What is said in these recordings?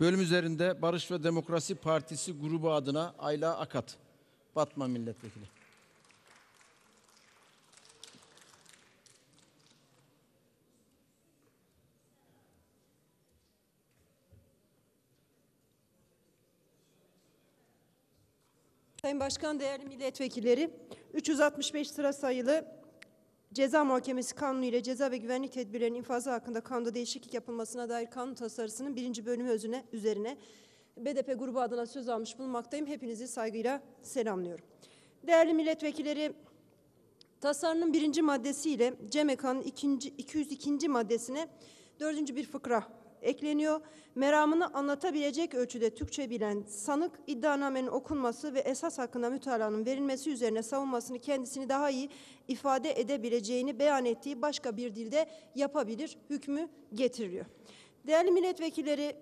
Bölüm üzerinde Barış ve Demokrasi Partisi grubu adına Ayla Akat. Batman Milletvekili. Sayın Başkan, değerli milletvekilleri, 365 sıra sayılı Ceza Muhakemesi Kanunu ile ceza ve güvenlik tedbirlerinin infazı hakkında kanunda değişiklik yapılmasına dair kanun tasarısının birinci bölümü özüne, üzerine BDP grubu adına söz almış bulunmaktayım. Hepinizi saygıyla selamlıyorum. Değerli milletvekilleri, tasarının birinci maddesiyle CEMEKA'nın ikinci, 202. maddesine dördüncü bir fıkra ekleniyor. Meramını anlatabilecek ölçüde Türkçe bilen sanık iddianamenin okunması ve esas hakkında mütalanın verilmesi üzerine savunmasını kendisini daha iyi ifade edebileceğini beyan ettiği başka bir dilde yapabilir hükmü getiriliyor. Değerli milletvekilleri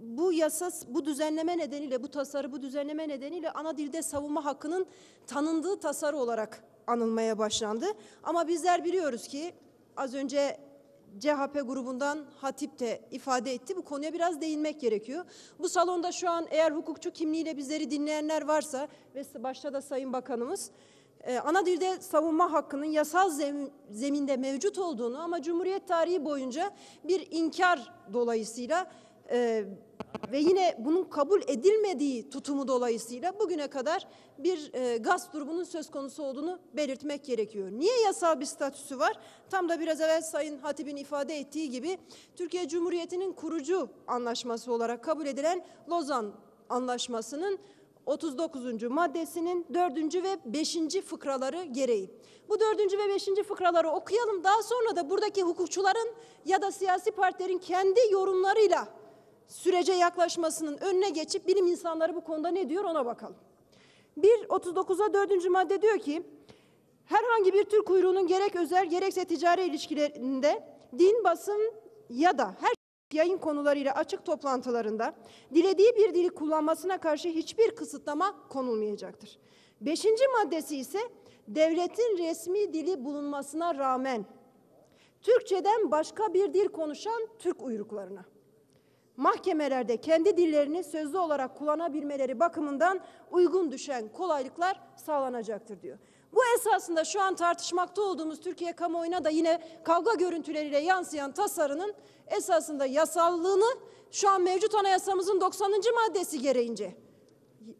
bu yasa, bu düzenleme nedeniyle, bu tasarı, bu düzenleme nedeniyle ana dilde savunma hakkının tanındığı tasarı olarak anılmaya başlandı. Ama bizler biliyoruz ki az önce CHP grubundan Hatip de ifade etti. Bu konuya biraz değinmek gerekiyor. Bu salonda şu an eğer hukukçu kimliğiyle bizleri dinleyenler varsa ve başta da Sayın Bakanımız e, ana dilde savunma hakkının yasal zemin, zeminde mevcut olduğunu ama Cumhuriyet tarihi boyunca bir inkar dolayısıyla e, ve yine bunun kabul edilmediği tutumu dolayısıyla bugüne kadar bir e, gaz durumunun söz konusu olduğunu belirtmek gerekiyor. Niye yasal bir statüsü var? Tam da biraz evvel Sayın Hatip'in ifade ettiği gibi Türkiye Cumhuriyeti'nin kurucu anlaşması olarak kabul edilen Lozan Anlaşması'nın 39. maddesinin 4. ve 5. fıkraları gereği. Bu 4. ve 5. fıkraları okuyalım. Daha sonra da buradaki hukukçuların ya da siyasi partilerin kendi yorumlarıyla sürece yaklaşmasının önüne geçip bilim insanları bu konuda ne diyor ona bakalım. 1.39'a 4. madde diyor ki herhangi bir Türk kuyruğunun gerek özel gerekse ticari ilişkilerinde din, basın ya da her yayın konularıyla açık toplantılarında dilediği bir dili kullanmasına karşı hiçbir kısıtlama konulmayacaktır. Beşinci maddesi ise devletin resmi dili bulunmasına rağmen Türkçeden başka bir dil konuşan Türk uyruklarına mahkemelerde kendi dillerini sözlü olarak kullanabilmeleri bakımından uygun düşen kolaylıklar sağlanacaktır diyor. Bu esasında şu an tartışmakta olduğumuz Türkiye kamuoyuna da yine kavga görüntüleriyle yansıyan tasarının esasında yasallığını şu an mevcut anayasamızın 90. maddesi gereğince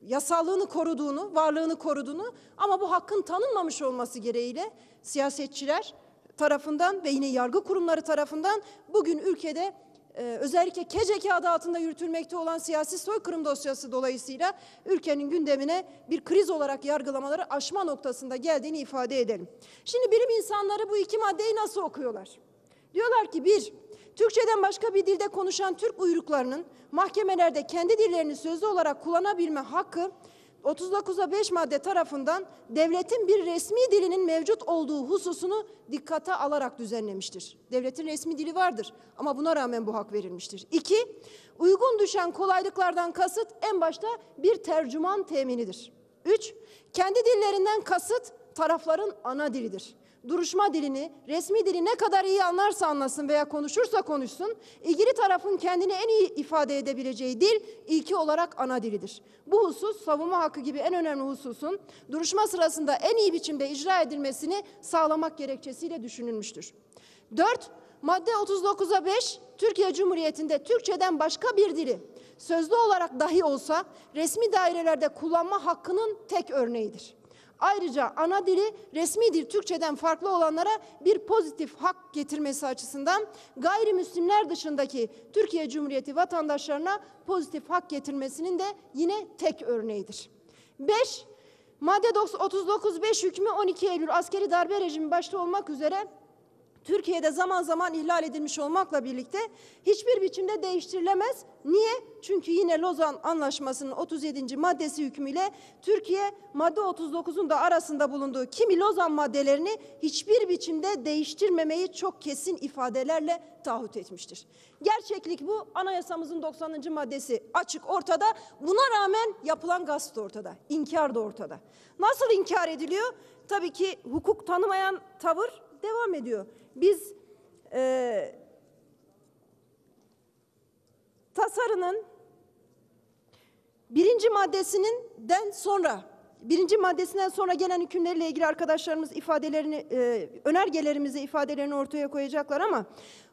yasallığını koruduğunu, varlığını koruduğunu ama bu hakkın tanınmamış olması gereğiyle siyasetçiler tarafından ve yine yargı kurumları tarafından bugün ülkede ee, özellikle KCK adı altında yürütülmekte olan siyasi soykırım dosyası dolayısıyla ülkenin gündemine bir kriz olarak yargılamaları aşma noktasında geldiğini ifade edelim. Şimdi bilim insanları bu iki maddeyi nasıl okuyorlar? Diyorlar ki bir, Türkçeden başka bir dilde konuşan Türk uyruklarının mahkemelerde kendi dillerini sözlü olarak kullanabilme hakkı 39'a 5 madde tarafından devletin bir resmi dilinin mevcut olduğu hususunu dikkate alarak düzenlemiştir. Devletin resmi dili vardır ama buna rağmen bu hak verilmiştir. İki, uygun düşen kolaylıklardan kasıt en başta bir tercüman teminidir. Üç, kendi dillerinden kasıt tarafların ana dilidir duruşma dilini, resmi dili ne kadar iyi anlarsa anlasın veya konuşursa konuşsun, ilgili tarafın kendini en iyi ifade edebileceği dil ilki olarak ana dilidir. Bu husus savunma hakkı gibi en önemli hususun duruşma sırasında en iyi biçimde icra edilmesini sağlamak gerekçesiyle düşünülmüştür. 4. Madde 39'a 5 Türkiye Cumhuriyeti'nde Türkçeden başka bir dili sözlü olarak dahi olsa resmi dairelerde kullanma hakkının tek örneğidir. Ayrıca ana dili resmi dil Türkçeden farklı olanlara bir pozitif hak getirmesi açısından gayrimüslimler dışındaki Türkiye Cumhuriyeti vatandaşlarına pozitif hak getirmesinin de yine tek örneğidir. 5. Madde 39.5 hükmü 12 Eylül askeri darbe rejimi başta olmak üzere Türkiye'de zaman zaman ihlal edilmiş olmakla birlikte hiçbir biçimde değiştirilemez. Niye? Çünkü yine Lozan Anlaşması'nın 37. maddesi hükmüyle Türkiye madde 39'un da arasında bulunduğu kimi Lozan maddelerini hiçbir biçimde değiştirmemeyi çok kesin ifadelerle taahhüt etmiştir. Gerçeklik bu. Anayasamızın 90. maddesi açık ortada. Buna rağmen yapılan gasp da ortada. İnkar da ortada. Nasıl inkar ediliyor? Tabii ki hukuk tanımayan tavır devam ediyor. Biz e, tasarının birinci maddesinden sonra birinci maddesinden sonra gelen hükümleriyle ilgili arkadaşlarımız ifadelerini e, önergelerimizi ifadelerini ortaya koyacaklar ama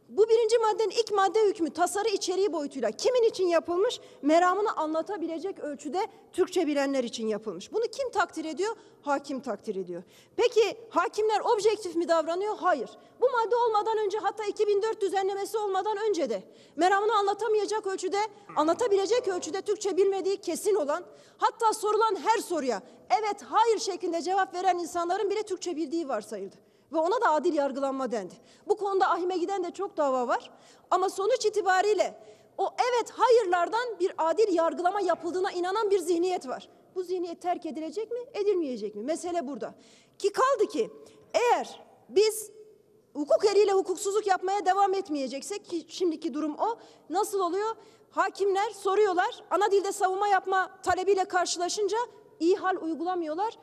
bu birinci maddenin ilk madde hükmü tasarı içeriği boyutuyla kimin için yapılmış? Meramını anlatabilecek ölçüde Türkçe bilenler için yapılmış. Bunu kim takdir ediyor? Hakim takdir ediyor. Peki hakimler objektif mi davranıyor? Hayır. Bu madde olmadan önce hatta 2004 düzenlemesi olmadan önce de meramını anlatamayacak ölçüde, anlatabilecek ölçüde Türkçe bilmediği kesin olan hatta sorulan her soruya evet hayır şeklinde cevap veren insanların bile Türkçe bildiği varsayıldı. Ve ona da adil yargılanma dendi. Bu konuda ahime giden de çok dava var. Ama sonuç itibariyle o evet hayırlardan bir adil yargılama yapıldığına inanan bir zihniyet var. Bu zihniyet terk edilecek mi, edilmeyecek mi? Mesele burada. Ki kaldı ki eğer biz hukuk eriyle hukuksuzluk yapmaya devam etmeyeceksek ki şimdiki durum o. Nasıl oluyor? Hakimler soruyorlar. Ana dilde savunma yapma talebiyle karşılaşınca iyi hal uygulamıyorlar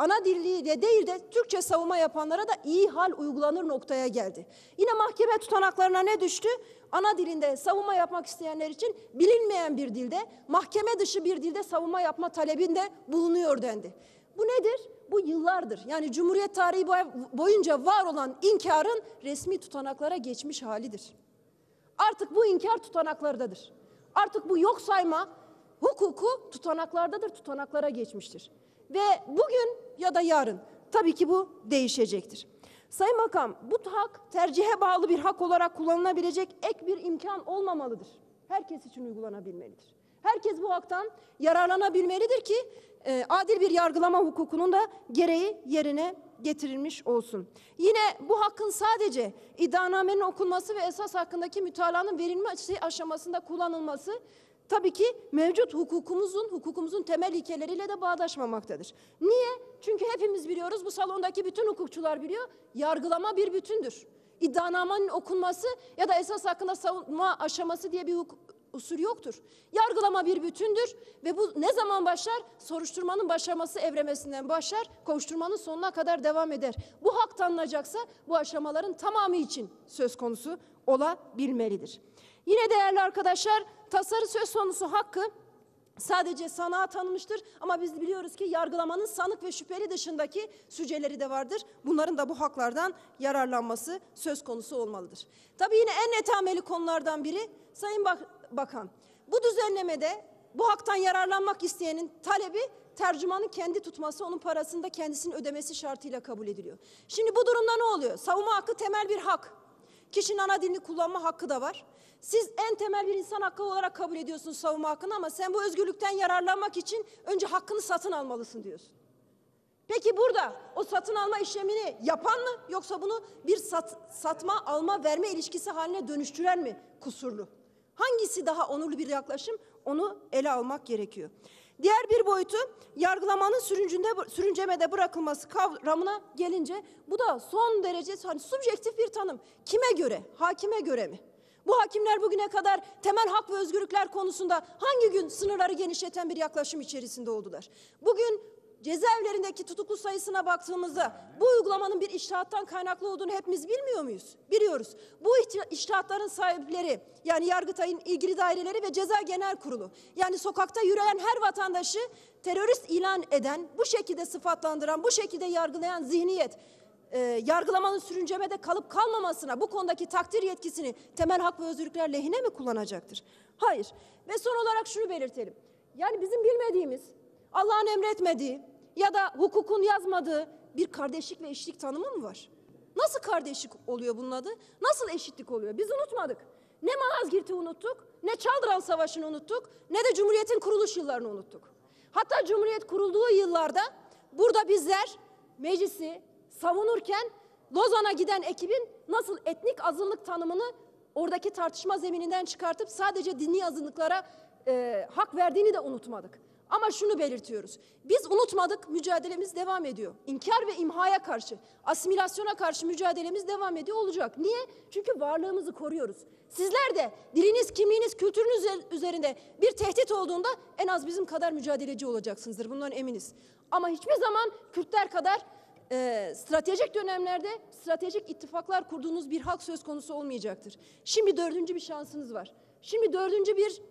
ana diliyle değil de Türkçe savunma yapanlara da iyi hal uygulanır noktaya geldi. Yine mahkeme tutanaklarına ne düştü? Ana dilinde savunma yapmak isteyenler için bilinmeyen bir dilde, mahkeme dışı bir dilde savunma yapma talebinde bulunuyor dendi. Bu nedir? Bu yıllardır yani Cumhuriyet tarihi boy- boyunca var olan inkarın resmi tutanaklara geçmiş halidir. Artık bu inkar tutanaklardadır. Artık bu yok sayma hukuku tutanaklardadır, tutanaklara geçmiştir. Ve bugün ya da yarın tabii ki bu değişecektir. Sayın Makam, bu hak tercihe bağlı bir hak olarak kullanılabilecek ek bir imkan olmamalıdır. Herkes için uygulanabilmelidir. Herkes bu haktan yararlanabilmelidir ki e, adil bir yargılama hukukunun da gereği yerine getirilmiş olsun. Yine bu hakkın sadece iddianamenin okunması ve esas hakkındaki mütalanın verilmesi aşamasında kullanılması tabii ki mevcut hukukumuzun hukukumuzun temel ilkeleriyle de bağdaşmamaktadır. Niye? Çünkü hepimiz biliyoruz bu salondaki bütün hukukçular biliyor. Yargılama bir bütündür. İddianamenin okunması ya da esas hakkında savunma aşaması diye bir usul yoktur. Yargılama bir bütündür ve bu ne zaman başlar? Soruşturmanın başlaması evremesinden başlar, kovuşturmanın sonuna kadar devam eder. Bu hak tanınacaksa bu aşamaların tamamı için söz konusu olabilmelidir. Yine değerli arkadaşlar, tasarı söz konusu hakkı sadece sanığa tanımıştır ama biz biliyoruz ki yargılamanın sanık ve şüpheli dışındaki süceleri de vardır. Bunların da bu haklardan yararlanması söz konusu olmalıdır. Tabii yine en netameli konulardan biri Sayın Bak- Bakan, bu düzenlemede bu haktan yararlanmak isteyenin talebi tercümanın kendi tutması, onun parasını da kendisinin ödemesi şartıyla kabul ediliyor. Şimdi bu durumda ne oluyor? Savunma hakkı temel bir hak. Kişinin ana dilini kullanma hakkı da var. Siz en temel bir insan hakkı olarak kabul ediyorsunuz savunma hakkını ama sen bu özgürlükten yararlanmak için önce hakkını satın almalısın diyorsun. Peki burada o satın alma işlemini yapan mı yoksa bunu bir sat, satma, alma, verme ilişkisi haline dönüştüren mi kusurlu? Hangisi daha onurlu bir yaklaşım onu ele almak gerekiyor. Diğer bir boyutu yargılamanın sürüncünde, sürüncemede bırakılması kavramına gelince bu da son derece hani subjektif bir tanım. Kime göre? Hakime göre mi? Bu hakimler bugüne kadar temel hak ve özgürlükler konusunda hangi gün sınırları genişleten bir yaklaşım içerisinde oldular? Bugün cezaevlerindeki tutuklu sayısına baktığımızda bu uygulamanın bir iştahattan kaynaklı olduğunu hepimiz bilmiyor muyuz? Biliyoruz. Bu iştahatların sahipleri yani Yargıtay'ın ilgili daireleri ve Ceza Genel Kurulu yani sokakta yürüyen her vatandaşı terörist ilan eden, bu şekilde sıfatlandıran, bu şekilde yargılayan zihniyet e, yargılamanın sürüncemede kalıp kalmamasına bu konudaki takdir yetkisini temel hak ve özgürlükler lehine mi kullanacaktır? Hayır. Ve son olarak şunu belirtelim. Yani bizim bilmediğimiz, Allah'ın emretmediği ya da hukukun yazmadığı bir kardeşlik ve eşitlik tanımı mı var? Nasıl kardeşlik oluyor bunun adı? Nasıl eşitlik oluyor? Biz unutmadık. Ne Malazgirt'i unuttuk, ne Çaldıran Savaşı'nı unuttuk, ne de Cumhuriyet'in kuruluş yıllarını unuttuk. Hatta Cumhuriyet kurulduğu yıllarda burada bizler meclisi savunurken Lozan'a giden ekibin nasıl etnik azınlık tanımını oradaki tartışma zemininden çıkartıp sadece dini azınlıklara e, hak verdiğini de unutmadık. Ama şunu belirtiyoruz. Biz unutmadık, mücadelemiz devam ediyor. İnkar ve imhaya karşı, asimilasyona karşı mücadelemiz devam ediyor olacak. Niye? Çünkü varlığımızı koruyoruz. Sizler de diliniz, kimliğiniz, kültürünüz üzerinde bir tehdit olduğunda en az bizim kadar mücadeleci olacaksınızdır. Bundan eminiz. Ama hiçbir zaman Kürtler kadar e, stratejik dönemlerde stratejik ittifaklar kurduğunuz bir halk söz konusu olmayacaktır. Şimdi dördüncü bir şansınız var. Şimdi dördüncü bir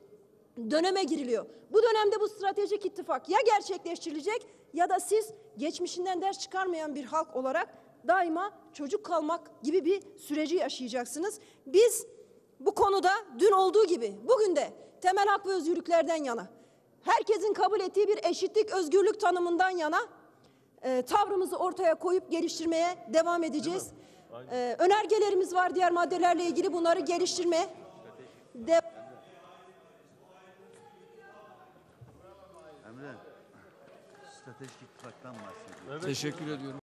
döneme giriliyor. Bu dönemde bu stratejik ittifak ya gerçekleştirilecek ya da siz geçmişinden ders çıkarmayan bir halk olarak daima çocuk kalmak gibi bir süreci yaşayacaksınız. Biz bu konuda dün olduğu gibi bugün de temel hak ve özgürlüklerden yana, herkesin kabul ettiği bir eşitlik, özgürlük tanımından yana e, tavrımızı ortaya koyup geliştirmeye devam edeceğiz. E, önergelerimiz var diğer maddelerle ilgili bunları geliştirmeye de stratejik ittifaktan bahsediyor. Teşekkür ediyorum.